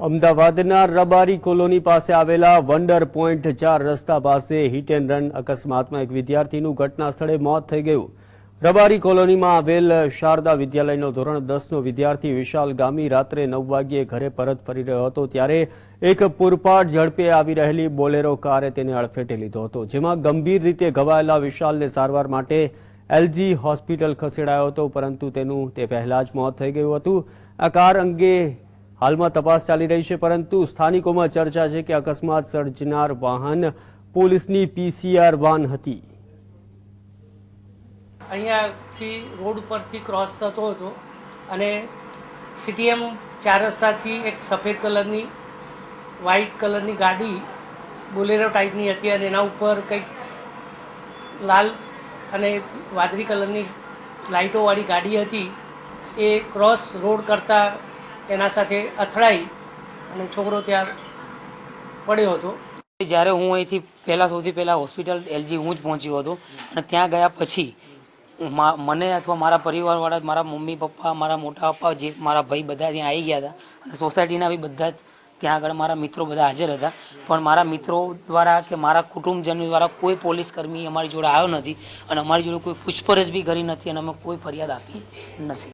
અમદાવાદના રબારી કોલોની પાસે આવેલા વંડર પોઈન્ટ ચાર રસ્તા પાસે હિટ એન્ડ રન અકસ્માતમાં એક વિદ્યાર્થીનું ઘટના સ્થળે મોત થઈ ગયું. રબારી કોલોનીમાં આવેલ શારદા વિદ્યાલયનો ધોરણ દસનો વિદ્યાર્થી વિશાલ ગામી રાત્રે નવ વાગ્યે ઘરે પરત ફરી રહ્યો હતો ત્યારે એક પૂરપાટ ઝડપે આવી રહેલી બોલેરો કારે તેને અડફેટે લીધો હતો, જેમાં ગંભીર રીતે ઘવાયેલા વિશાલને સારવાર માટે એલજી હોસ્પિટલ ખસેડાયો હતો, પરંતુ તેનું તે પહેલા જ મોત થઈ ગયું હતું. આ કાર અંગે હાલમાં તપાસ ચાલી રહી છે, પરંતુ સ્થાનિકોમાં ચર્ચા છે કે અકસ્માત સર્જનાર વાહન પોલીસની પીસીઆર વાન હતી. અહીંયાથી રોડ ઉપરથી ક્રોસ થતો હતો અને સીટીએમ ચાર રસ્તાથી એક સફેદ કલરની વ્હાઇટ કલરની ગાડી બોલેરો ટાઈપની હતી અને એના ઉપર કંઈક લાલ અને વાદળી કલરની લાઇટોવાળી ગાડી હતી. એ ક્રોસ રોડ કરતાં એના સાથે અથડાઈ અને છોકરો ત્યાં પડ્યો હતો. જ્યારે હું અહીંથી પહેલાં સૌથી પહેલાં હોસ્પિટલ એલજી હું જ પહોંચ્યો હતો અને ત્યાં ગયા પછી મને અથવા મારા પરિવારવાળા, મારા મમ્મી પપ્પા, મારા મોટા પપ્પા જે મારા ભાઈ બધા ત્યાં આવી ગયા હતા અને સોસાયટીના બી બધા જ ત્યાં આગળ મારા મિત્રો બધા હાજર હતા. પણ મારા મિત્રો દ્વારા કે મારા કુટુંબજનો દ્વારા કોઈ પોલીસ કર્મી અમારી જોડે આવ્યો નથી અને અમારી જોડે કોઈ પૂછપરછ બી કરી નથી અને અમે કોઈ ફરિયાદ આપી નથી.